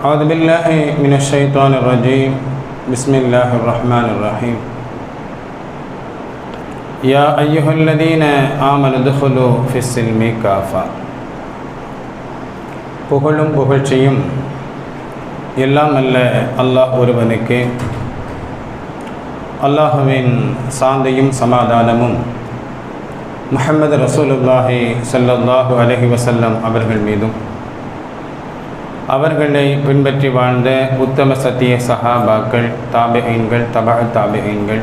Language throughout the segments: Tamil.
أعوذ بالله من الشيطان الرجيم بسم الله الرحمن الرحيم يا أيها الذين آمنوا ادخلوا في السلم كافة புகழும் புகழ்ச்சியும் எல்லாம் அல்ல அல்லாஹ் ஒருவனுக்கு அல்லாஹுவின் சாந்தியும் சமாதானமும் முஹம்மது ரசூலுல்லாஹி ஸல்லல்லாஹு அலைஹி வஸல்லம் அவர்கள் மீதும் அவர்களை பின்பற்றி வாழ்ந்த உத்தம சத்திய சஹாபாக்கள் தாபிகைன்கள் தபா தாபிகைன்கள்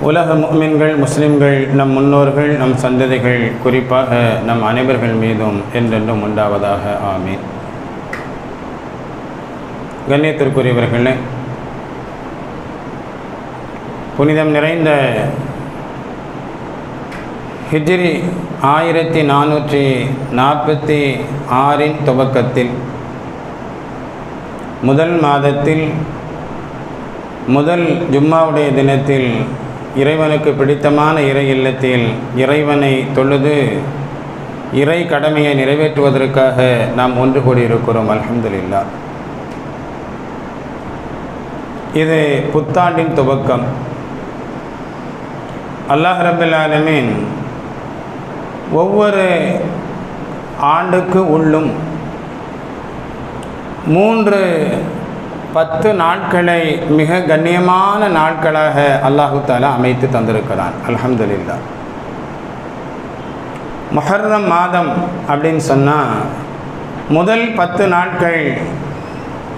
உலக முஃமின்கள் முஸ்லிம்கள் நம் முன்னோர்கள் நம் சந்ததிகள் குறிப்பாக நம் அனைவர்கள் மீதும் என்றென்றும் உண்டாவதாக ஆமீன். கண்ணியத்திற்குரியவர்களே புனிதம் நிறைந்த ஹிஜ்ரி ஆயிரத்தி நானூற்றி நாற்பத்தி ஆறின் துவக்கத்தில் முதல் மாதத்தில் முதல் ஜும்மாவுடைய தினத்தில் இறைவனுக்கு பிடித்தமான இறை இல்லத்தில் இறைவனை தொழுது இறை கடமையை நிறைவேற்றுவதற்காக நாம் ஒன்று கூடியிருக்கிறோம் அலமதுல்லா இது புத்தாண்டின் துவக்கம். அல்லாஹ் ரபுல் ஆலமீன் ஒவ்வொரு ஆண்டுக்கு உள்ளும் மூன்று பத்து நாட்களை மிக கண்ணியமான நாட்களாக அல்லாஹு தாலா அமைத்து தந்திருக்கிறான். அலமதுல்லா மொஹர்ரம் மாதம் அப்படின்னு சொன்னால் முதல் பத்து நாட்கள்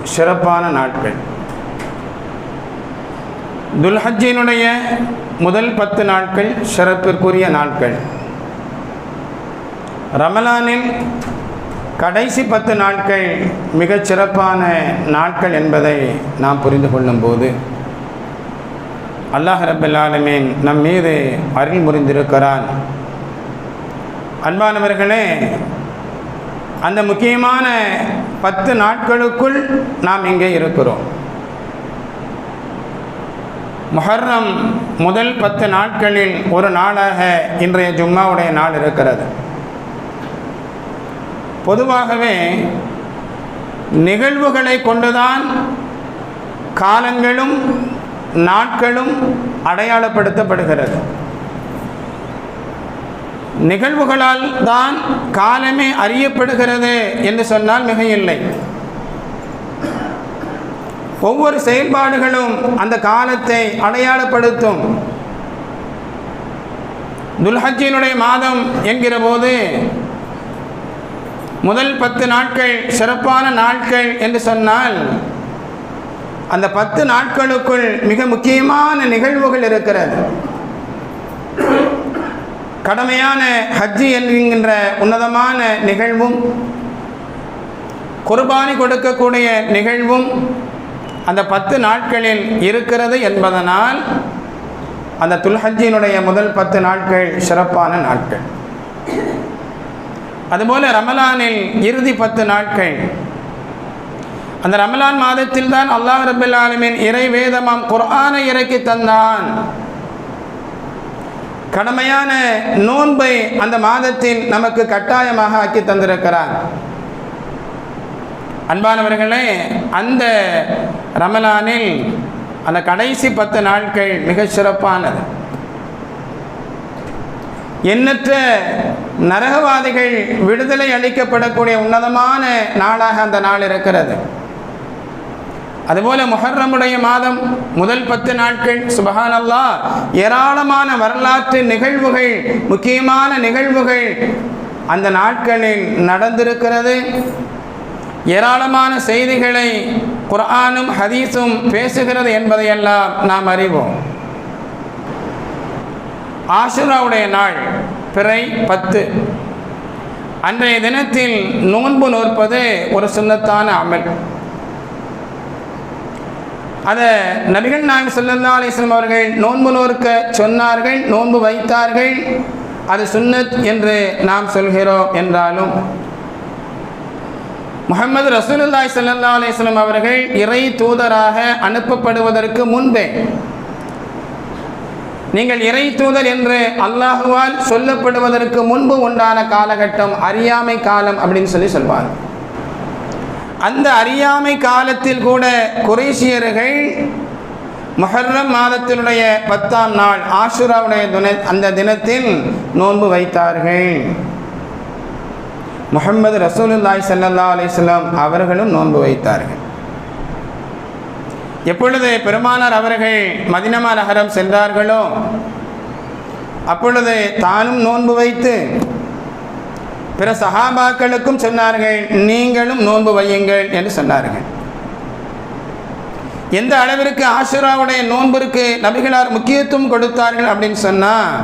சிறப்பான நாட்கள். துல்ஹஜினுடைய முதல் பத்து நாட்கள் சிறப்பிற்குரிய நாட்கள். ரமலானில் கடைசி பத்து நாட்கள் மிகச் சிறப்பான நாட்கள் என்பதை நாம் புரிந்து கொள்ளும்போது அல்லாஹ் ரபுல் நம் மீது அருள் புரிந்திருக்கிறான் அன்பானவர்களே அந்த முக்கியமான பத்து நாட்களுக்குள் நாம் இங்கே இருக்கிறோம். முஹர்ரம் முதல் பத்து நாட்களில் ஒரு நாளாக இன்றைய ஜும்மாவுடைய நாள் இருக்கிறது. பொதுவாகவே நிகழ்வுகளை கொண்டுதான் காலங்களும் நாட்களும் அடையாளப்படுத்தப்படுகிறது. நிகழ்வுகளால் தான் காலமே அறியப்படுகிறது என்று சொன்னால் மிக இல்லை ஒவ்வொரு செயல்பாடுகளும் அந்த காலத்தை அடையாளப்படுத்தும். துல்ஹஜினுடைய மாதம் என்கிற போது முதல் பத்து நாட்கள் சிறப்பான நாட்கள் என்று சொன்னால் அந்த பத்து நாட்களுக்குள் மிக முக்கியமான நிகழ்வுகள் இருக்கிறது. கடமையான ஹஜ்ஜி என்கின்ற உன்னதமான நிகழ்வும் குர்பானி கொடுக்கக்கூடிய நிகழ்வும் அந்த பத்து நாட்களில் இருக்கிறது என்பதனால் அந்த துல்ஹஜ்ஜினுடைய முதல் பத்து நாட்கள் சிறப்பான நாட்கள். அதுபோல் ரமலானில் இறுதி பத்து நாட்கள். அந்த ரமலான் மாதத்தில் தான் அல்லாஹ் ரபுல் ஆலமின் இறை வேதமாம் குர்ஆனை இறக்கி தந்தான். கடமையான நோன்பை அந்த மாதத்தில் நமக்கு கட்டாயமாக ஆக்கி தந்திருக்கிறார். அன்பானவர்களே அந்த ரமலானில் அந்த கடைசி பத்து நாட்கள் மிக சிறப்பானது. எண்ணற்ற நரகவாதிகள் விடுதலை அளிக்கப்படக்கூடிய உன்னதமான நாளாக அந்த நாள் இருக்கிறது. அதுபோல முஹர்ரமுடைய மாதம் முதல் பத்து நாட்கள் சுபஹான் ஏராளமான வரலாற்று நிகழ்வுகள் முக்கியமான நிகழ்வுகள் அந்த நாட்களில் நடந்திருக்கிறது. ஏராளமான செய்திகளை குர்ஆனும் ஹதீஸும் பேசுகிறது என்பதையெல்லாம் நாம் அறிவோம். ஆசுராவுடைய நாள் பிறை பத்து. அன்றைய தினத்தில் நோன்பு நோற்பது ஒரு சுண்ணத்தான அமல். அதை நபிகள் நாயகம் சொல்லல்லா அலிஸ்லாம் அவர்கள் நோன்பு நோற்க சொன்னார்கள் நோன்பு வைத்தார்கள். அது சுன்னத் என்று நாம் சொல்கிறோம் என்றாலும் முகமது ரசூலுல்லாய் சல்லா அலிஸ்லாம் அவர்கள் இறை தூதராக அனுப்பப்படுவதற்கு முன்பே நீங்கள் இறை தூதர் என்று அல்லாஹுவால் சொல்லப்படுவதற்கு முன்பு உண்டான காலகட்டம் அறியாமை காலம் அப்படின்னு சொல்லி சொல்வார் அந்த அறியாமை காலத்தில் கூட குரேஷியர்கள் மொஹர்ரம் மாதத்தினுடைய பத்தாம் நாள் ஆஷுராவுடைய துணை அந்த தினத்தில் நோன்பு வைத்தார்கள். முகமது ரசூலுல்லாய் சல்லா அலிஸ்லாம் அவர்களும் நோன்பு வைத்தார்கள். எப்பொழுது பெருமானார் அவர்கள் மதினமா நகரம் சென்றார்களோ அப்பொழுது தானும் நோன்பு வைத்து பிற சகாபாக்களுக்கும் சொன்னார்கள் நீங்களும் நோன்பு வையுங்கள் என்று சொன்னார்கள். எந்த அளவிற்கு ஆசுராவுடைய நோன்பிற்கு நபிகளார் முக்கியத்துவம் கொடுத்தார்கள் அப்படின்னு சொன்னால்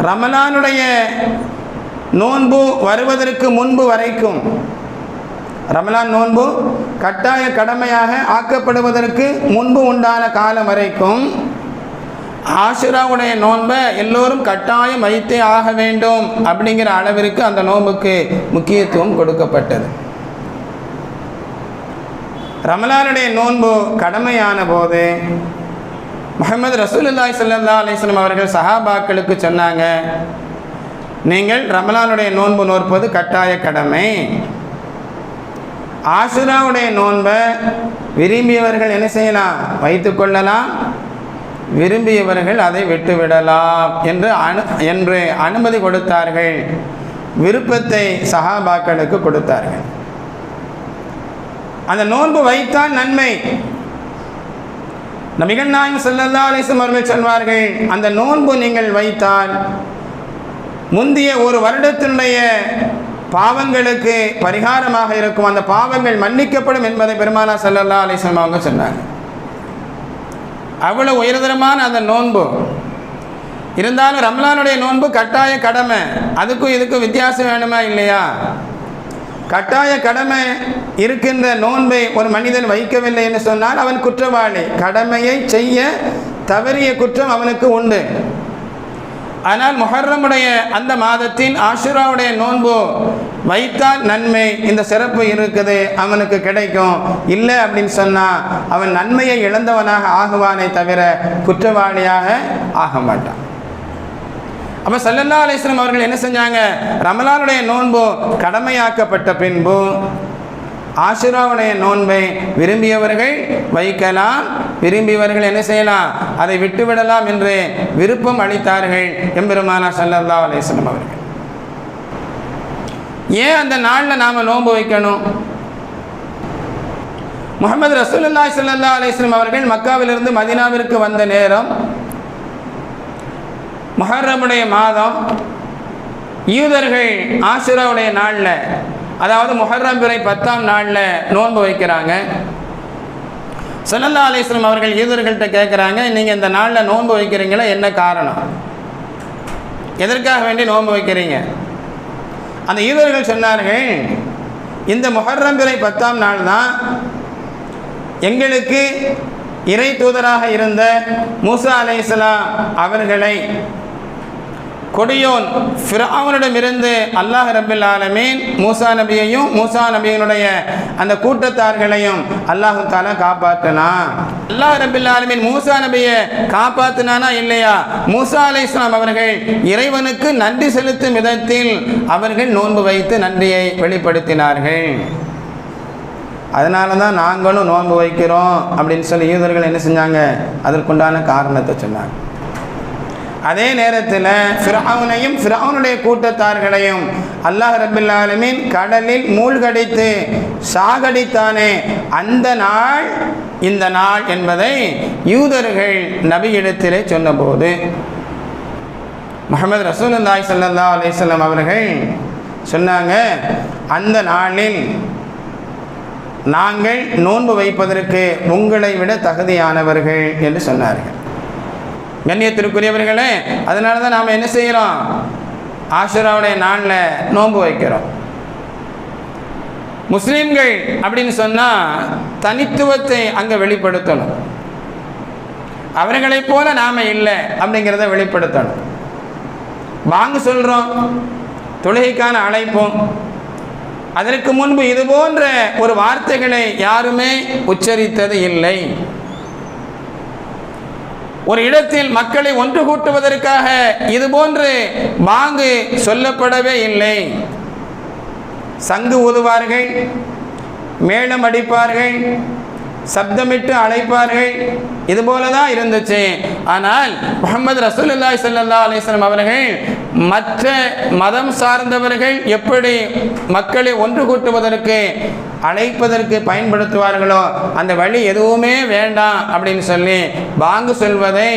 ரமலானுடைய நோன்பு வருவதற்கு முன்பு வரைக்கும் ரமலான் நோன்பு கட்டாய கடமையாக ஆக்கப்படுவதற்கு முன்பு உண்டான காலம் வரைக்கும் ஆசுராவுடைய நோன்பை எல்லோரும் கட்டாயம் வைத்தே ஆக வேண்டும் அப்படிங்கிற அளவிற்கு அந்த நோன்புக்கு முக்கியத்துவம் கொடுக்கப்பட்டது. ரமலானுடைய நோன்பு கடமையான போது முகமது ரசூலுல்லாய் சல்லா அலிஸ்லம் அவர்கள் சஹாபாக்களுக்கு சொன்னாங்க நீங்கள் ரமலானுடைய நோன்பு நோற்பது கட்டாய கடமை. ஆசுராவுடைய நோன்பை விரும்பியவர்கள் என்ன செய்யலாம்? வைத்து கொள்ளலாம். விரும்பியவர்கள் அதை விட்டுவிடலாம் என்று அனு என்று அனுமதி கொடுத்தார்கள். விருப்பத்தை சகாபாக்களுக்கு கொடுத்தார்கள். அந்த நோன்பு வைத்தால் நன்மை. நபிகள் நாயகம் செல்லல்லா அலைஹி அவர்கள் சொல்வார்கள் அந்த நோன்பு நீங்கள் வைத்தால் முந்திய ஒரு வருடத்தினுடைய பாவங்களுக்கு பரிகாரமாக இருக்கும். அந்த பாவங்கள் மன்னிக்கப்படும் என்பதை பெருமானா செல்லல்லா அலைஹி அவங்க சொன்னாங்க. அவ்வளோ உயர்தரமான அந்த நோன்பு. இருந்தாலும் ரம்லானுடைய நோன்பு கட்டாய கடமை. அதுக்கும் இதுக்கும் வித்தியாசம் வேணுமா இல்லையா? கட்டாய கடமை இருக்கின்ற நோன்பை ஒரு மனிதன் வைக்கவில்லை என்று சொன்னால் அவன் குற்றவாளி. கடமையை செய்ய தவறிய குற்றம் அவனுக்கு உண்டு. ஆனால் முஹர்ரமுடைய அந்த மாதத்தின் ஆஷுராவுடைய நோன்பு வைத்தால் நன்மை இந்த சிறப்பு இருக்குது அவனுக்கு கிடைக்கும். இல்லை அப்படின்னு சொன்னால் அவன் நன்மையை இழந்தவனாக ஆகுவானே தவிர குற்றவாளியாக ஆக மாட்டான். அப்போ சல்லல்லா அலிஸ்லாம் அவர்கள் என்ன செஞ்சாங்க? ரமலானுடைய நோன்பு கடமையாக்கப்பட்ட பின்பு ஆஷுராவுடைய நோன்பை விரும்பியவர்கள் வைக்கலாம். விரும்பியவர்கள் என்ன செய்யலாம்? அதை விட்டுவிடலாம் என்று விருப்பம் அளித்தார்கள் எம்பெருமானா சல்லல்லா அலிஸ்லாம் அவர்கள். ஏன் அந்த நாளில் நாம் நோன்பு வைக்கணும்? முகமது ரசூலுல்லாய் சல்லா அலிஸ்லம் அவர்கள் மக்காவிலிருந்து மதினாவிற்கு வந்த நேரம் முஹர்ரமுடைய மாதம் யூதர்கள் ஆசிராவுடைய நாளில் அதாவது முஹர்ரம் பிறை பத்தாம் நாளில் நோன்பு வைக்கிறாங்க. சல்லல்லா அலிஸ்லாம் அவர்கள் யூதர்கள்ட்ட கேட்குறாங்க நீங்கள் இந்த நாளில் நோன்பு வைக்கிறீங்களா? என்ன காரணம்? எதற்காக வேண்டி நோன்பு வைக்கிறீங்க? அந்த யூதர்கள் சொன்னார்கள் இந்த முஹர்ரம் பிறை பத்தாம் நாள் தான் எங்களுக்கு இறை தூதராக இருந்த மூசா அலைஹிஸ்ஸலாம் அவர்களை கொடியோன் ஃபிரௌனிடமிருந்து அல்லாஹ் ரபில் ஆலமீன் மூசா நபியையும் மூசா நபியினுடைய அந்த கூட்டத்தார்களையும் அல்லாஹு தாலா காப்பாற்றினா அல்லாஹ் ரபில் ஆலமீன் மூசா நபியை காப்பாற்றினானா இல்லையா? மூசா அலை இஸ்லாம் அவர்கள் இறைவனுக்கு நன்றி செலுத்தும் விதத்தில் அவர்கள் நோன்பு வைத்து நன்றியை வெளிப்படுத்தினார்கள். அதனால தான் நாங்களும் நோன்பு வைக்கிறோம் அப்படின்னு சொல்லி யூதர்கள் என்ன செஞ்சாங்க? அதற்குண்டான காரணத்தை சொன்னாங்க. அதே நேரத்தில் ஃபிரௌனையும் ஃபிரௌனுடைய கூட்டத்தார்களையும் அல்லாஹ் ரபில் கடலில் மூழ்கடித்து சாகடித்தானே. அந்த நாள் இந்த நாள் என்பதை யூதர்கள் நபியிடத்திலே சொன்னபோது. முகமது ரசூலுல்லாய் சல்லா அலிஸ்லாம் அவர்கள் சொன்னாங்க அந்த நாளில் நாங்கள் நோன்பு வைப்பதற்கு உங்களை விட தகுதியானவர்கள் என்று சொன்னார்கள். கண்ணியத்திற்குரியவர்களே அதனால தான் நாம் என்ன செய்கிறோம்? ஆஷுராவுடைய நாளில் நோன்பு வைக்கிறோம். முஸ்லீம்கள் அப்படின்னு சொன்னால் தனித்துவத்தை அங்கே வெளிப்படுத்தணும். அவர்களைப் போல நாம் இல்லை அப்படிங்கிறத வெளிப்படுத்தணும். வாங்க சொல்கிறோம் தொழுகைக்கான அழைப்போம். அதற்கு முன்பு இது போன்ற ஒரு வார்த்தைகளை யாருமே உச்சரித்தது இல்லை. ஒரு இடத்தில் மக்களை ஒன்று கூட்டுவதற்காக இது போன்று மாங்கு சொல்லப்படவே இல்லை. சங்கு ஊதுவார்கள் மேளம் அடிப்பார்கள் சப்தமிட்டு அழைப்பார்கள் இது போல தான் இருந்துச்சு. ஆனால் முகமது ரசூலுல்லாஹி சல்லா அலிஸ்லாம் அவர்கள் மற்ற மதம் சார்ந்தவர்கள் எப்படி மக்களை ஒன்று கூட்டுவதற்கு அழைப்பதற்கு பயன்படுத்துவார்களோ அந்த வழி எதுவுமே வேண்டாம் அப்படின்னு சொல்லி வாங்கு சொல்வதை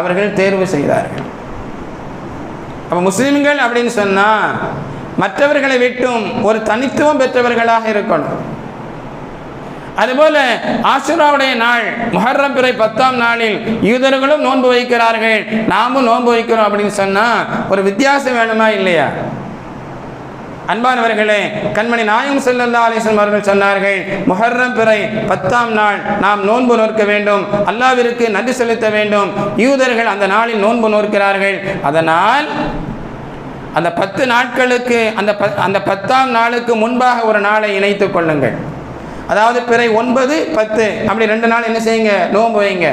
அவர்கள் தேர்வு செய்தார்கள். அப்போ முஸ்லீம்கள் அப்படின்னு சொன்னால் மற்றவர்களை விட்டும் ஒரு தனித்துவம் பெற்றவர்களாக இருக்கணும். அதுபோல ஆசுராவுடைய நாள் முஹர்ரம் பிறை பத்தாம் நாளில் யூதர்களும் நோன்பு வைக்கிறார்கள் நாமும் நோன்பு வைக்கிறோம் அப்படின்னு சொன்னால் ஒரு வித்தியாசம் வேணுமா இல்லையா? அன்பானவர்களே கண்மணி நாயம் செல்லல்லா அலிஸ்லம் அவர்கள் சொன்னார்கள் முஹர்ரம் பிறை பத்தாம் நாள் நாம் நோன்பு நோக்க வேண்டும் அல்லாவிற்கு நன்றி செலுத்த வேண்டும். யூதர்கள் அந்த நாளில் நோன்பு நோக்கிறார்கள் அதனால் அந்த பத்து நாட்களுக்கு அந்த ப அந்த பத்தாம் நாளுக்கு முன்பாக ஒரு நாளை இணைத்துக் கொள்ளுங்கள். அதாவது பிறை ஒன்பது பத்து அப்படி ரெண்டு நாள் என்ன செய்யுங்க? நோன்பு வைங்க.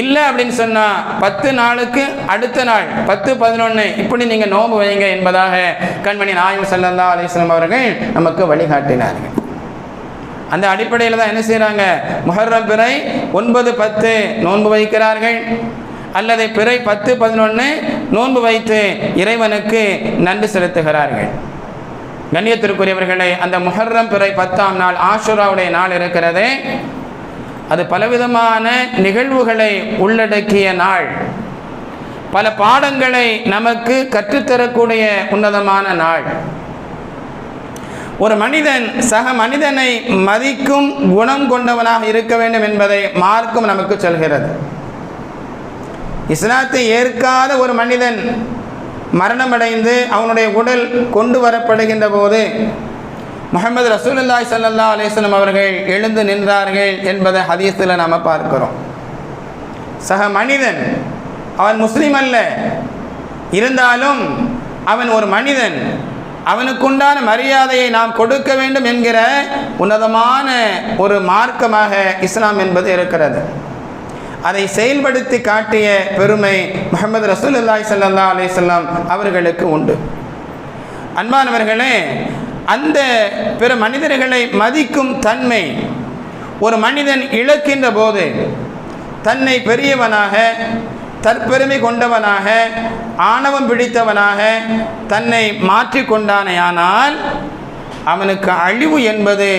இல்லை அப்படின்னு சொன்னால் பத்து நாளுக்கு அடுத்த நாள் பத்து பதினொன்று இப்படி நீங்கள் நோன்பு வைங்க என்பதாக கண்மணி நாயம் சல்லல்லா அலிஸ்லாம் அவர்கள் நமக்கு வழிகாட்டினார்கள். அந்த அடிப்படையில் தான் என்ன செய்கிறாங்க முஹர்ரம் பிறை ஒன்பது பத்து நோன்பு வைக்கிறார்கள். அல்லது பிறை பத்து பதினொன்று நோன்பு வைத்து இறைவனுக்கு நன்றி செலுத்துகிறார்கள். கண்ணியத்திற்குரியவர்களை அந்த முஹர்ரம் பிறை பத்தாம் நாள் ஆஷுராவுடைய நாள் இருக்கிறது. அது பலவிதமான நிகழ்வுகளை உள்ளடக்கிய நாள். பல பாடங்களை நமக்கு கற்றுத்தரக்கூடிய உன்னதமான நாள். ஒரு மனிதன் சக மனிதனை மதிக்கும் குணம் கொண்டவனாக இருக்க வேண்டும் என்பதை மார்க்கும் நமக்கு சொல்கிறது. இஸ்லாத்தை ஏற்காத ஒரு மனிதன் மரணமடைந்து அவனுடைய உடல் கொண்டு வரப்படுகின்ற போது முகமது ரசூலுல்லாய் சல்லா அலிஸ்லம் அவர்கள் எழுந்து நின்றார்கள் என்பதை ஹதீஸில் நாம் பார்க்கிறோம். சக மனிதன் அவன் முஸ்லீம் அல்ல. இருந்தாலும் அவன் ஒரு மனிதன். அவனுக்குண்டான மரியாதையை நாம் கொடுக்க வேண்டும் என்கிற உன்னதமான ஒரு மார்க்கமாக இஸ்லாம் என்பது இருக்கிறது. அதை செயல்படுத்தி காட்டிய பெருமை முகமது ரசூலுல்லாய் சல்லா அலேஸ்லாம் அவர்களுக்கு உண்டு. அன்பானவர்களே அந்த பிற மனிதர்களை மதிக்கும் தன்மை ஒரு மனிதன் இழக்கின்ற போது தன்னை பெரியவனாக தற்பெருமை கொண்டவனாக ஆணவம் பிடித்தவனாக தன்னை மாற்றிக்கொண்டானேயானால் அவனுக்கு அழிவு என்பது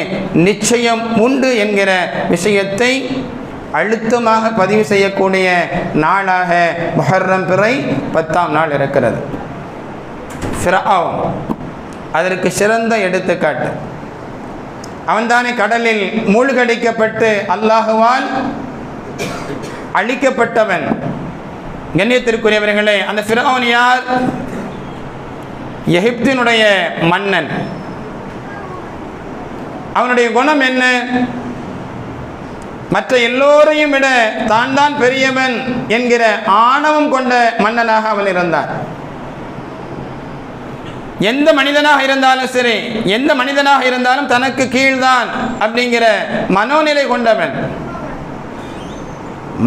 நிச்சயம் உண்டு என்கிற விஷயத்தை அழுத்தமாக பதிவு செய்யக்கூடிய நாளாக மொஹர்ரம் பிறை பத்தாம் நாள் இருக்கிறது. ஃபிரௌன் அதற்கு சிறந்த எடுத்துக்காட்டு. அவன்தானே கடலில் மூழ்கடிக்கப்பட்டு அல்லாஹுவால் அழிக்கப்பட்டவன். கண்ணியத்திற்குரியவர்களே அந்த ஃபிரௌன் யார்? எகிப்தினுடைய மன்னன். அவனுடைய குணம் என்ன? மற்ற எல்லோரையும் விட தான் தான் பெரியவன் என்கிற ஆணவம் கொண்ட மன்னனாக அவன் இருந்தான். எந்த மனிதனாக இருந்தாலும் சரி எந்த மனிதனாக இருந்தாலும் தனக்கு கீழ்தான் அப்படிங்கிற மனோநிலை கொண்டவன்.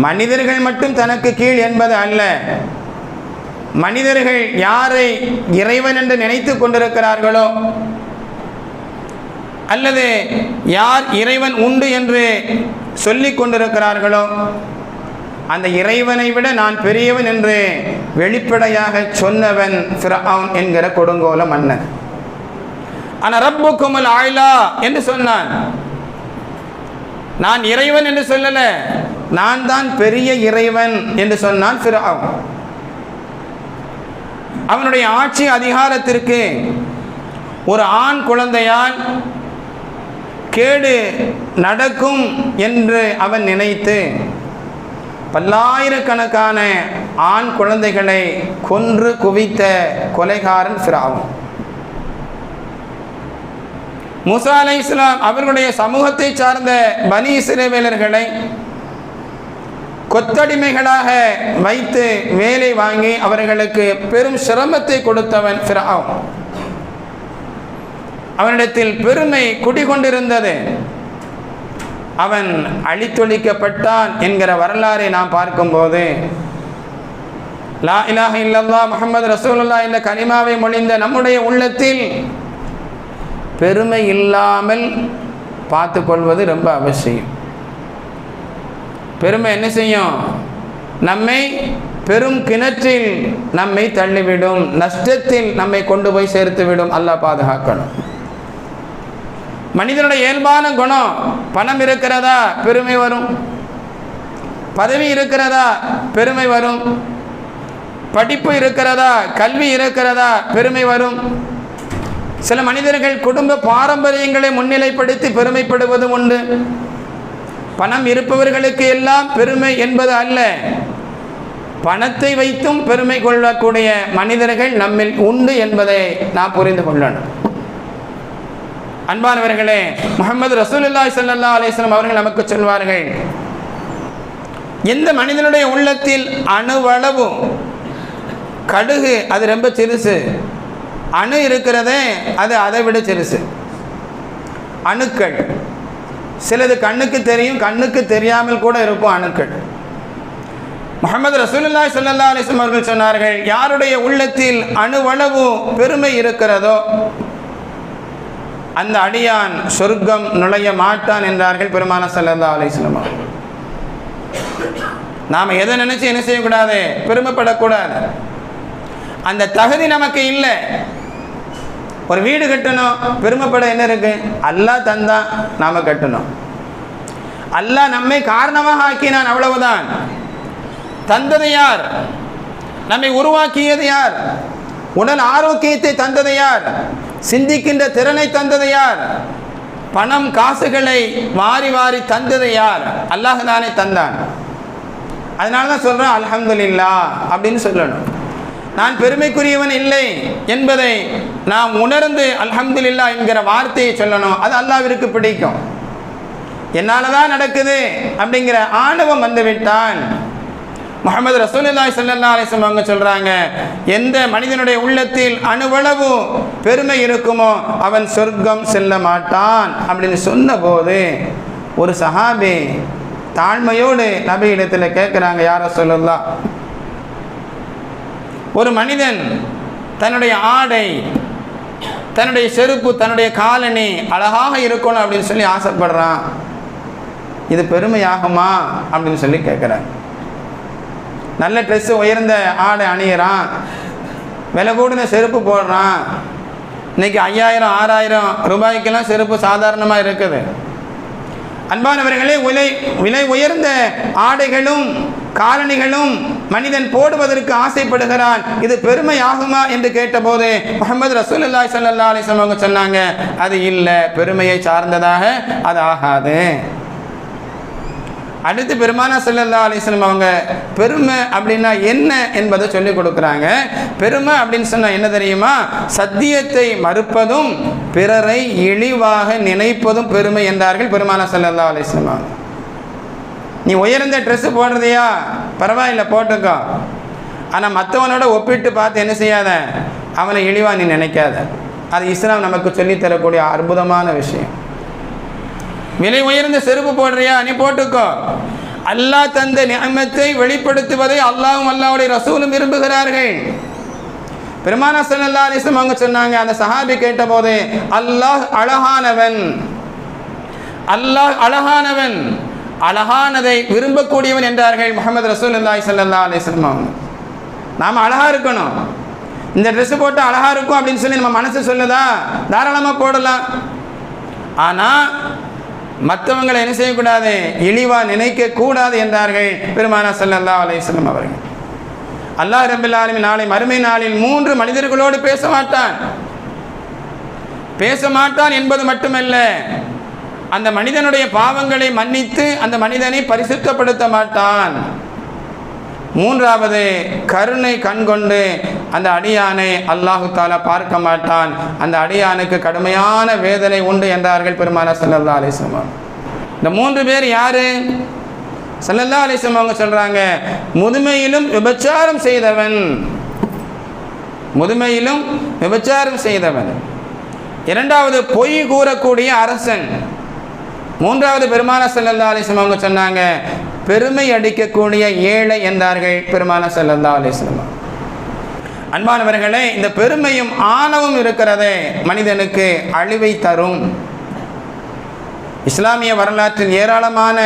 மனிதர்கள் மட்டும் தனக்கு கீழ் என்பது அல்ல. மனிதர்கள் யாரை இறைவன் என்று நினைத்து கொண்டிருக்கிறார்களோ அல்லது யார் இறைவன் உண்டு என்று சொல்லிக் கொண்டிருக்கிறார்களோ அந்த இறைவனை விட நான் பெரியவன் என்று வெளிப்படையாக சொன்னவன் ஃபிரௌன் என்கிற கொடுங்கோல மன்னன். ஆனால் ரப்பு குமல் ஆயிலா என்று சொன்னான். நான் இறைவன் என்று சொல்லல நான் தான் பெரிய இறைவன் என்று சொன்னான் ஃபிரௌன் அவனுடைய ஆட்சி அதிகாரத்திற்கு ஒரு ஆண் குழந்தையால் கேடு நடக்கும் என்று அவன் நினைத்து பல்லாயிரக்கணக்கான ஆண் குழந்தைகளை கொன்று குவித்த கொலைகாரன் ஃபிராவும் முசா அலை இஸ்லாம் அவர்களுடைய சமூகத்தை சார்ந்த பனி இஸ்ரவேலர்களை கொத்தடிமைகளாக வைத்து வேலை வாங்கி அவர்களுக்கு பெரும் சிரமத்தை கொடுத்தவன் ஃபிராவும் அவனிடத்தில் பெருமை குடிகொண்டிருந்தது. அவன் அழித்தொழிக்கப்பட்டான் என்கிற வரலாறை நாம் பார்க்கும்போது லா இலாஹ இல்லல்லா முகமது ரசூலுல்லா என்ற கனிமாவை மொழிந்த நம்முடைய உள்ளத்தில் பெருமை இல்லாமல் பார்த்து கொள்வது ரொம்ப அவசியம். பெருமை என்ன செய்யும்? நம்மை பெரும் கிணற்றில் நம்மை தள்ளிவிடும் நஷ்டத்தில் நம்மை கொண்டு போய் சேர்த்துவிடும். அல்லாஹ் பாதுகாக்கணும். மனிதனுடைய இயல்பான குணம் பணம் இருக்கிறதா பெருமை வரும். பதவி இருக்கிறதா பெருமை வரும். படிப்பு இருக்கிறதா கல்வி இருக்கிறதா பெருமை வரும். சில மனிதர்கள் குடும்ப பாரம்பரியங்களை முன்னிலைப்படுத்தி பெருமைப்படுவதும் உண்டு. பணம் இருப்பவர்களுக்கு எல்லாம் பெருமை என்பது அல்ல. பணத்தை வைத்தும் பெருமை கொள்ளக்கூடிய மனிதர்கள் நம்மில் உண்டு என்பதை நாம் புரிந்து கொள்ளணும். அன்பானவர்களே முகமது ரசூலுல்லாஹி ஸல்லல்லாஹு அலைஹி வஸல்லம் அவர்கள் நமக்கு சொல்வார்கள் எந்த மனிதனுடைய உள்ளத்தில் அணுவளவு கடுகு அது ரொம்ப சிறுசு. அணு இருக்கிறதே அது அதை விட சிறுசு. அணுக்கள். சிலது கண்ணுக்கு தெரியும் கண்ணுக்கு தெரியாமல் கூட இருக்கும் அணுக்கள். முகமது ரசூலுல்லாஹி ஸல்லல்லாஹு அலைஹி வஸல்லம் அவர்கள் சொன்னார்கள் யாருடைய உள்ளத்தில் அணுவளவு பெருமை இருக்கிறதோ அந்த அடியான் சொர்க்கம் நுழைய மாட்டான் என்றார்கள் பெருமான சல்லல்லா அலிஸ்லாம் நாம் எதை நினைச்சு என்ன செய்யக்கூடாது? பெருமைப்படக்கூடாது. அந்த தகுதி நமக்கு இல்லை. ஒரு வீடு கட்டணும் பெருமைப்பட என்ன இருக்கு? அல்லாஹ் தந்தான் நாம கட்டணும். அல்லாஹ் நம்மை காரணமாக ஆக்கினான் அவ்வளவுதான். தந்தது யார்? நம்மை உருவாக்கியது யார்? உடல் ஆரோக்கியத்தை தந்தது யார்? சிந்திக்கின்ற திறனை தந்தது யார்? பணம் காசுகளை வாரி வாரி தந்தது யார்? அல்லாஹ் தானே தந்தான். அதனால தான் சொல்கிறேன் அல்ஹம்துலில்லா அப்படின்னு சொல்லணும். நான் பெருமைக்குரியவன் இல்லை என்பதை நாம் உணர்ந்து அல்ஹம்துலில்லா என்கிற வார்த்தையை சொல்லணும். அது அல்லாவிற்கு பிடிக்கும். என்னால் தான் நடக்குது அப்படிங்கிற ஆணவம் வந்துவிட்டான். முகமது ரசூலுல்லாஹி ஸல்லல்லாஹு அலைஹி அவங்க சொல்கிறாங்க எந்த மனிதனுடைய உள்ளத்தில் அணுவளவு பெருமை இருக்குமோ அவன் சொர்க்கம் செல்ல மாட்டான் அப்படின்னு சொன்னபோது ஒரு சஹாபி தாழ்மையோடு நபி இடத்துல கேட்குறாங்க யார சொல்லலாம் ஒரு மனிதன் தன்னுடைய ஆடை தன்னுடைய செருப்பு தன்னுடைய காலணி அழகாக இருக்கணும் அப்படின்னு சொல்லி ஆசைப்படுறான். இது பெருமையாகுமா? அப்படின்னு சொல்லி கேட்குறாங்க நல்ல ட்ரெஸ்ஸு உயர்ந்த ஆடை அணியிறான். விலை கூடின செருப்பு போடுறான். இன்னைக்கு ஐயாயிரம் ஆறாயிரம் ரூபாய்க்கெல்லாம் செருப்பு சாதாரணமாக இருக்குது. அன்பானவர்களே விலை விலை உயர்ந்த ஆடைகளும் காலணிகளும் மனிதன் போடுவதற்கு ஆசைப்படுகிறான். இது பெருமை ஆகுமா என்று கேட்டபோது முகமது ரசூலுல்லாஹி சல்லா அலிஸ்லாம் அவங்க சொன்னாங்க அது இல்லை பெருமையை சார்ந்ததாக அது ஆகாது. அடுத்து பெருமானா செல்லல்லா அலிஸ்லம் அவங்க பெருமை அப்படின்னா என்ன என்பதை சொல்லிக் கொடுக்குறாங்க. பெருமை அப்படின்னு சொன்னால் என்ன தெரியுமா? சத்தியத்தை மறுப்பதும் பிறரை இழிவாக நினைப்பதும் பெருமை என்றார்கள் பெருமானா செல்லல்லா அலிஸ்லம் அவங்க நீ உயர்ந்த ட்ரெஸ்ஸு போடுறதையா பரவாயில்ல போட்டுக்கோ. ஆனால் மற்றவனோட ஒப்பிட்டு பார்த்து என்ன செய்யாத? அவனை இழிவாக நீ நினைக்காத. அது இஸ்லாம் நமக்கு சொல்லித் தரக்கூடிய அற்புதமான விஷயம். விலை உயர்ந்த செருப்பு போடுறியா? நீ போட்டுக்கோ. அல்லாஹ் தந்த நியமத்தை வெளிப்படுத்துவதை அல்லாவும் அல்லாஹ்வுடைய ரசூலும் விரும்புகிறார்கள். பெருமானா சல்லா அலிஸ்லம் அவங்க சொன்னாங்க அந்த சஹாபி கேட்டபோது அல்லாஹ் அழகானவன். அல்லாஹ் அழகானவன். அழகானதை விரும்பக்கூடியவன் என்றார்கள் முகமது ரசூல் ஸல்லல்லாஹு அலைஹி வஸல்லம் அவங்க. நாம் அழகா இருக்கணும். இந்த ட்ரெஸ் போட்டு அழகா இருக்கும் அப்படின்னு சொல்லி நம்ம மனசு சொல்லுதா? தாராளமாக போடலாம். ஆனால் மற்றவங்களை என்ன செய்யக்கூடாது? இழிவா நினைக்க கூடாது என்றார்கள் பெருமானா சல்லா அலையம் அவர்கள். அல்லாஹ் ரபில்லாலுமே நாளை மறுமை நாளில் மூன்று மனிதர்களோடு பேச மாட்டான். பேச மாட்டான் என்பது மட்டுமல்ல அந்த மனிதனுடைய பாவங்களை மன்னித்து அந்த மனிதனை பரிசுத்தப்படுத்த மாட்டான். மூன்றாவது கருணை கண்கொண்டு அந்த அடியானை அல்லாஹு தாலா பார்க்க மாட்டான். அந்த அடியானுக்கு கடுமையான வேதனை உண்டு என்றார்கள் பெருமானா சல்லல்லா அலிஸ்லாம் இந்த மூன்று பேர் யாரு? சல்லல்லா அலிஸ்லாம் அவங்க சொல்றாங்க முதுமையிலும் விபச்சாரம் செய்தவன். முதுமையிலும் விபச்சாரம் செய்தவன். இரண்டாவது பொய் கூறக்கூடிய அரசன். மூன்றாவது பெருமான செல்லல்லா அலிஸ்லாம் அவங்க சொன்னாங்க பெருமை அடிக்கக்கூடிய ஏழை என்றார்கள் பெருமான செல்லந்தா அலிஸ்லாம் அன்பானவர்களே இந்த பெருமையும் ஆணவம் இருக்கிறதே மனிதனுக்கு அழிவை தரும். இஸ்லாமிய வரலாற்றில் ஏராளமான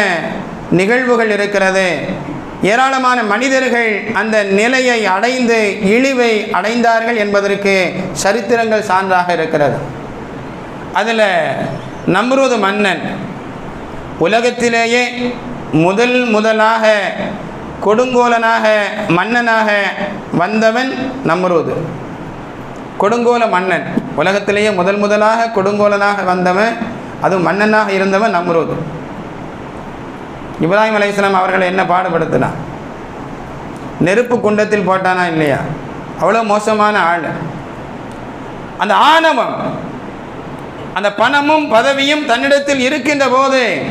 நிகழ்வுகள் இருக்கிறது. ஏராளமான மனிதர்கள் அந்த நிலையை அடைந்து இழிவை அடைந்தார்கள் என்பதற்கு சரித்திரங்கள் சான்றாக இருக்கிறது. அதில் நம்ரூது மன்னன் உலகத்திலேயே முதல் முதலாக கொடுங்கோலனாக மன்னனாக வந்தவன் நம்ரூது. கொடுங்கோல மன்னன். உலகத்திலேயே முதல் முதலாக கொடுங்கோலனாக வந்தவன் அது மன்னனாக இருந்தவன் நம்ரூது. இப்ராஹிம் அலையாம் அவர்களை என்ன பாடுபடுத்தினான் நெருப்பு குண்டத்தில் போட்டானா இல்லையா? அவ்வளோ மோசமான ஆள். அந்த ஆணவம் அந்த பணமும் பதவியும் தன்னிடத்தில் இருக்கின்ற போது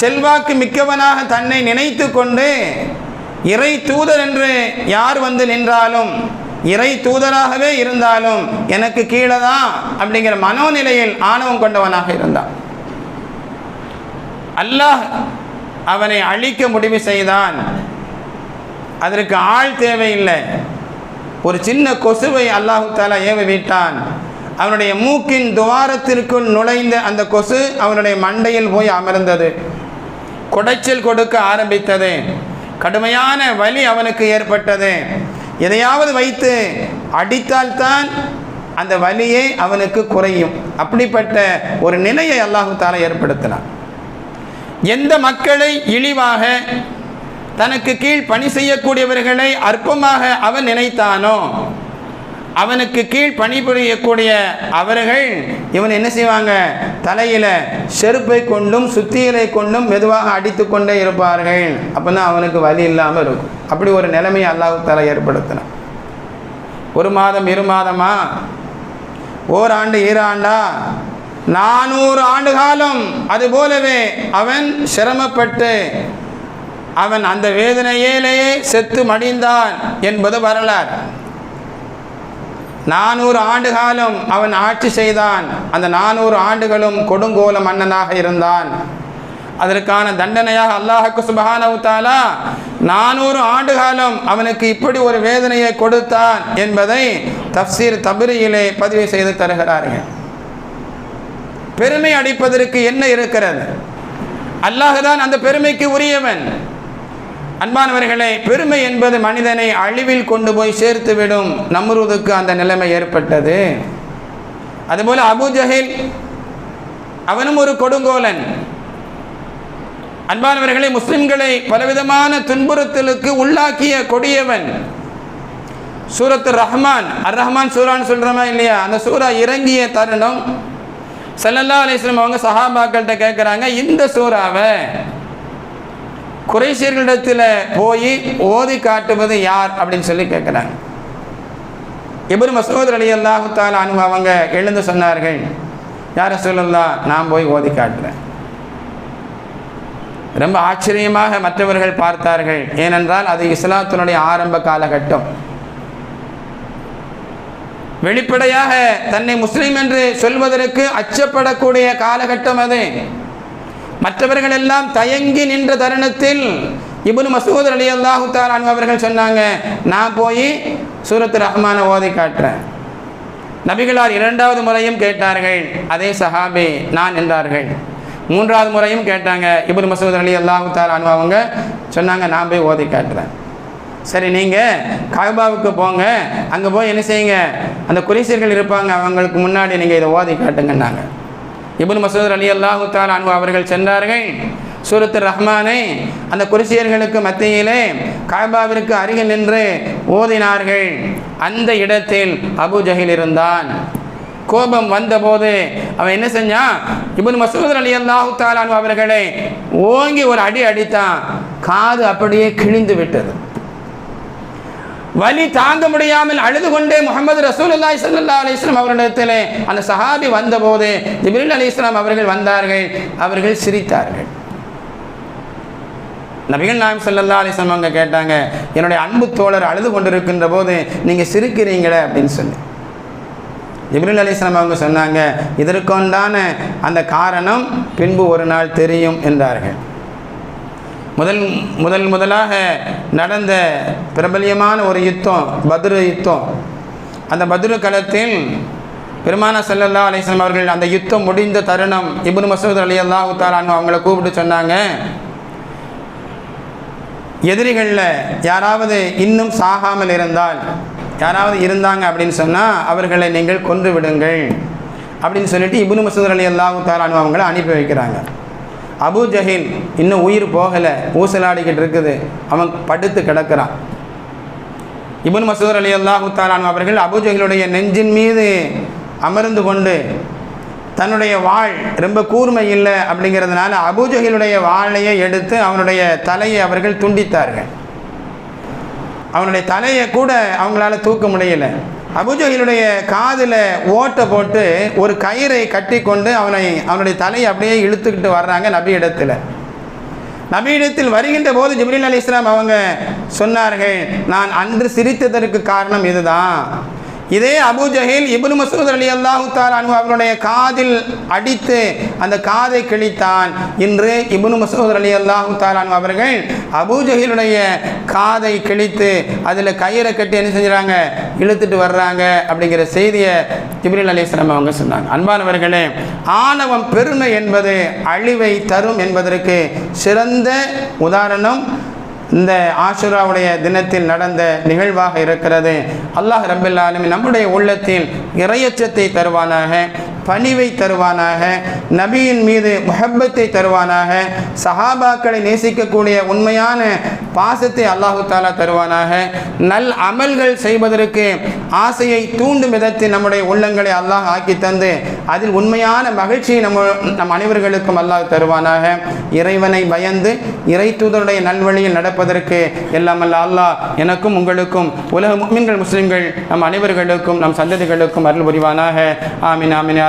செல்வாக்கு மிக்கவனாக தன்னை நினைத்து கொண்டு இறை தூதர் என்று யார் வந்து நின்றாலும் இறை தூதராகவே இருந்தாலும் எனக்கு கீழே தான் அப்படிங்கிற மனோநிலையில் ஆணவம் கொண்டவனாக இருந்தான். அல்லாஹ் அவனை அழிக்க முடிவு செய்தான். அதற்கு ஆள் தேவையில்லை. ஒரு சின்ன கொசுவை அல்லாஹு தாலா ஏவ விட்டான் அவனுடைய மூக்கின் துவாரத்திற்குள் நுழைந்த அந்த கொசு அவனுடைய மண்டையில் போய் அமர்ந்தது. குடைச்சல் கொடுக்க ஆரம்பித்தது. கடுமையான வலி அவனுக்கு ஏற்பட்டது. எதையாவது வைத்து அடித்தால்தான் அந்த வலியே அவனுக்கு குறையும். அப்படிப்பட்ட ஒரு நிலையை அல்லாஹு தாலா ஏற்படுத்தினான். எந்த மக்களை இழிவாக தனக்கு கீழ் பணி செய்யக்கூடியவர்களை அற்பமாக அவன் நினைத்தானோ அவனுக்கு கீழ் பணிபுரியக்கூடிய அவர்கள் இவன் என்ன செய்வாங்க? தலையில் செருப்பை கொண்டும் சுத்தியலை கொண்டும் மெதுவாக அடித்து கொண்டே இருப்பார்கள். அப்போதான் அவனுக்கு வலி இல்லாமல் இருக்கும். அப்படி ஒரு நிலைமையை அல்லாஹு தலை ஏற்படுத்தினான். ஒரு மாதம் இரு மாதமா? ஓராண்டு ஈராண்டா? நானூறு ஆண்டு காலம். அது போலவே அவன் சிரமப்பட்டு அவன் அந்த வேதனையிலேயே செத்து மடிந்தான் என்பது வரலாறு. நானூறு ஆண்டு காலம் அவன் ஆட்சி செய்தான். அந்த நானூறு ஆண்டுகளும் கொடுங்கோல மன்னனாக இருந்தான். அதற்கான தண்டனையாக அல்லாஹுக்கு சுபஹானவு நானூறு ஆண்டு காலம் அவனுக்கு இப்படி ஒரு வேதனையை கொடுத்தான் என்பதை தப்சீர் தபிரியிலே பதிவு செய்து தருகிறார்கள். பெருமை அடிப்பதற்கு என்ன இருக்கிறது? அல்லாஹுதான் அந்த பெருமைக்கு உரியவன். அன்பானவர்களே பெருமை என்பது மனிதனை அழிவில் கொண்டு போய் சேர்த்துவிடும். நம்ருதுக்கு அந்த நிலைமை ஏற்பட்டது. அதுபோல அபு ஜஹில் அவனும் ஒரு கொடுங்கோலன். அன்பானவர்களை முஸ்லிம்களை பலவிதமான துன்புறுத்தலுக்கு உள்ளாக்கிய கொடியவன். சூரத்து ரஹ்மான் அர் ரஹ்மான் சூரான்னு சொல்கிறோமா இல்லையா? அந்த சூரா இறங்கிய தருணம் சல்லல்லா அலிஸ்லம் அவங்க சஹாபாக்கள்கிட்ட கேட்குறாங்க இந்த சூறாவை. குறைசியர்களிடத்தில் போய் ஓதி காட்டுவது யார் அப்படின்னு சொல்லி கேட்குறாங்க இபர் மசூத் அலி அல்லாஹுத்தால் அனு அவங்க எழுந்து சொன்னார்கள் யார சொல்லலா நான் போய் ஓதி காட்டுறேன். ரொம்ப ஆச்சரியமாக மற்றவர்கள் பார்த்தார்கள் ஏனென்றால் அது இஸ்லாத்தினுடைய ஆரம்ப காலகட்டம். வெளிப்படையாக தன்னை முஸ்லீம் என்று சொல்வதற்கு அச்சப்படக்கூடிய காலகட்டம் அது. மற்றவர்கள் எல்லாம் தயங்கி நின்ற தருணத்தில் இபுன் மசூத் அலி அல்லாஹு தாலான் அவர்கள் சொன்னாங்க நான் போய் சூரத் ரஹ்மான ஓதி காட்டுறேன். நபிகளார் இரண்டாவது முறையும் கேட்டார்கள் அதே சஹாபி நான் என்றார்கள். மூன்றாவது முறையும் கேட்டாங்க இபுன் மசூத் அலி அல்லாஹு தாலான் அவங்க சொன்னாங்க நான் போய் ஓதி காட்டுறேன். சரி நீங்கள் காபாவுக்கு போங்க அங்கே போய் என்ன செய்யுங்க? அந்த குறைசீர்கள் இருப்பாங்க அவங்களுக்கு முன்னாடி நீங்கள் இதை ஓதி காட்டுங்கன்னாங்க. இபுன் மசூத் அலி அல்லாஹு தால் அன்பு அவர்கள் சென்றார்கள். சூரத்து ரஹ்மானை அந்த குரிசியர்களுக்கு மத்தியிலே காபாவிற்கு அருகில் நின்று ஓதினார்கள். அந்த இடத்தில் அபு ஜஹில் இருந்தான். கோபம் வந்தபோது அவன் என்ன செஞ்சான்? இபுன் மசூத் அலி அல்லாஹு தாலான் அவர்களை ஓங்கி ஒரு அடி அடித்தான். காது அப்படியே கிழிந்து விட்டது. வலி தாங்க முடியாமல் அழுது கொண்டே முகமது ரசூலுல்லாஹி ஸல்லல்லாஹு அலைஹி வஸல்லம் அவரிடத்திலே அந்த சஹாபி வந்தபோது ஜிபிரில் அலி இஸ்லாம் அவர்கள் வந்தார்கள். அவர்கள் சிரித்தார்கள். நபிகள் நாயம் சல்லா அலிஸ்லாம் அவங்க கேட்டாங்க என்னுடைய அன்பு தோழர் அழுது கொண்டிருக்கின்ற போது நீங்கள் சிரிக்கிறீங்களே? அப்படின்னு சொல்லி. ஜிப்ரீல் அலிஸ்லாம் அவங்க சொன்னாங்க இதற்கொண்டான அந்த காரணம் பின்பு ஒரு நாள் தெரியும் என்றார்கள். முதல் முதல் முதலாக நடந்த பிரபல்யமான ஒரு யுத்தம் பத்ரு யுத்தம். அந்த பத்ரு களத்தில் பெருமான செல்லல்லா அலிஸ்லாம் அவர்கள் அந்த யுத்தம் முடிந்த தருணம் இபுன் மசூத் அலி அல்லாஹு தாலான்னு அவங்கள கூப்பிட்டு சொன்னாங்க. எதிரிகளில் யாராவது இன்னும் சாகாமல் இருந்தால் யாராவது இருந்தாங்க அப்படின்னு சொன்னால் அவர்களை நீங்கள் கொன்று விடுங்கள் அப்படின்னு சொல்லிட்டு இபுன் மசூத் அலி அல்லாஹு தாலானு அவங்கள அனுப்பி வைக்கிறாங்க. அபு ஜஹீல் இன்னும் உயிர் போகலை ஊசலாடிக்கிட்டு இருக்குது. அவன் படுத்து கிடக்கிறான். இபுன் மசூர் அலி அல்லாஹு அவர்கள் அபு ஜஹீலுடைய நெஞ்சின் மீது அமர்ந்து கொண்டு தன்னுடைய வாழ் ரொம்ப கூர்மை இல்லை அப்படிங்கிறதுனால அபூஜஹிலுடைய வாளையை எடுத்து அவனுடைய தலையை அவர்கள் துண்டித்தார்கள். அவனுடைய தலையை கூட அவங்களால தூக்க முடியலை. அபுஜஹிலுடைய காதில் ஓட்டை போட்டு ஒரு கயிறை கட்டி கொண்டு அவனை அவனுடைய தலையை அப்படியே இழுத்துக்கிட்டு வர்றாங்க நபி இடத்துல. நபியிடத்தில் வருகின்ற போது ஜிப்ரீல் அலி இஸ்லாம் அவங்க சொன்னார்கள் நான் அன்று சிரித்ததற்கு காரணம் இதுதான். இதே அபு ஜஹீல் இப்னு மசூத் அலி அல்லாஹு தாலானு அவருடைய காதில் அடித்து அந்த காதை கிழித்தான். இன்று இபுனு மசூத் அலி அல்லாஹு தாலானு அவர்கள் அபு ஜஹீலுடைய காதை கிழித்து அதில் கயிறை கட்டி என்ன செஞ்சுறாங்க? இழுத்துட்டு வர்றாங்க அப்படிங்கிற செய்தியை ஜிப்ரீல் அலிஸ்லாம் அவங்க சொன்னாங்க. அன்பானவர்களே ஆணவம் பெருமை என்பது அழிவை தரும் என்பதற்கு சிறந்த உதாரணம் இந்த ஆஷுராவுடைய தினத்தில் நடந்த நிகழ்வாக இருக்கிறது. அல்லாஹ் ரபில்லாலுமே நம்முடைய உள்ளத்தில் இறையச்சத்தை தருவானாக. பணிவை தருவானாக நபியின் மீது முஹப்பத்தை தருவானாக சஹாபாக்களை நேசிக்கக்கூடிய உண்மையான பாசத்தை அல்லாஹு தாலா தருவானாக. நல் அமல்கள் செய்வதற்கு ஆசையை தூண்டும் விதத்தில் நம்முடைய உள்ளங்களை அல்லாஹ் ஆக்கி தந்து அதில் உண்மையான மகிழ்ச்சியை நம்ம நம் அனைவர்களுக்கும் அல்லாஹ் தருவானாக. இறைவனை பயந்து இறை தூதருடைய நல்வழியில் நடப்பதற்கு எல்லாம் அல்லாஹ் எனக்கும் உங்களுக்கும் உலக முஸ்லிம்கள் முஸ்லிம்கள் நம் அனைவர்களுக்கும் நம் சந்ததிகளுக்கும் அருள் புரிவானாக. ஆமீன் ஆமின்